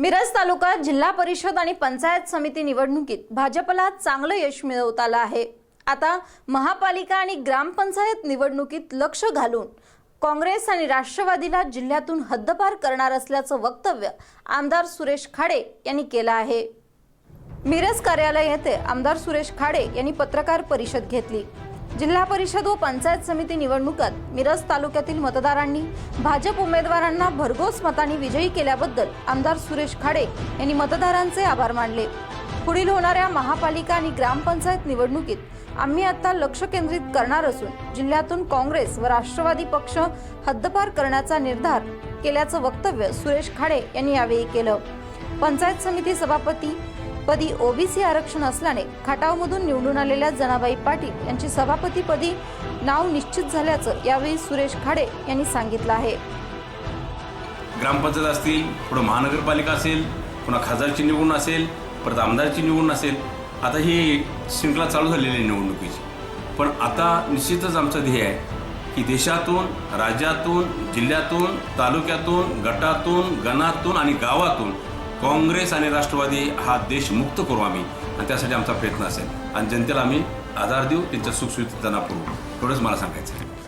मिरज तालुका जिल्हा परिषद आणि पंचायत समिती निवडणुकीत भाजपला चांगलं यश मिळवता आलं आहे. आता महापालिका आणि ग्रामपंचायत निवडणुकीत लक्ष घालून काँग्रेस आणि राष्ट्रवादीला जिल्ह्यातून हद्दपार करणार असल्याचं वक्तव्य आमदार सुरेश खाडे यांनी केलं आहे. मिरज कार्यालय येथे आमदार सुरेश खाडे यांनी पत्रकार परिषद घेतली. जिल्हा परिषद व पंचायत समिती निवडणुकात मिरज तालुक्यातील मतदारांनी भाजप उमेदवारांना भरघोस मतांनी विजयी केल्याबद्दल आमदार सुरेश खाडे यांनी मतदारांचे आभार मानले. पुढील होणाऱ्या महापालिका आणि ग्रामपंचायत निवडणुकीत आम्ही आता लक्ष केंद्रित करणार असून जिल्ह्यातून काँग्रेस व राष्ट्रवादी पक्ष हद्दपार करण्याचा निर्धार केल्याचं वक्तव्य सुरेश खाडे यांनी यावेळी केलं. पंचायत समिती सभापती पदी ओबीसी आरक्षण असल्याने खटावमधून निवडून आलेल्या जनाबाई पाटील यांची सभापतीपदी नाव निश्चित झाल्याचं यावेळी सुरेश खाडे यांनी सांगितलं आहे. ग्रामपंचायत असतील पुढं महानगरपालिका असेल पुन्हा खासदारची निवडणूक असेल परत आमदारची निवडणूक असेल आता ही शृंखला चालू झालेली आहे निवडणुकीची. पण आता निश्चितच आमचं ध्येय आहे की देशातून राज्यातून जिल्ह्यातून तालुक्यातून गटातून गणातून आणि गावातून काँग्रेस आणि राष्ट्रवादी हा देश मुक्त करू आम्ही. आणि त्यासाठी आमचा प्रयत्न असेल. आणि जनतेला आम्ही आधार देऊ त्यांच्या सुखसुविधा पुरवू एवढंच मला सांगायचं आहे.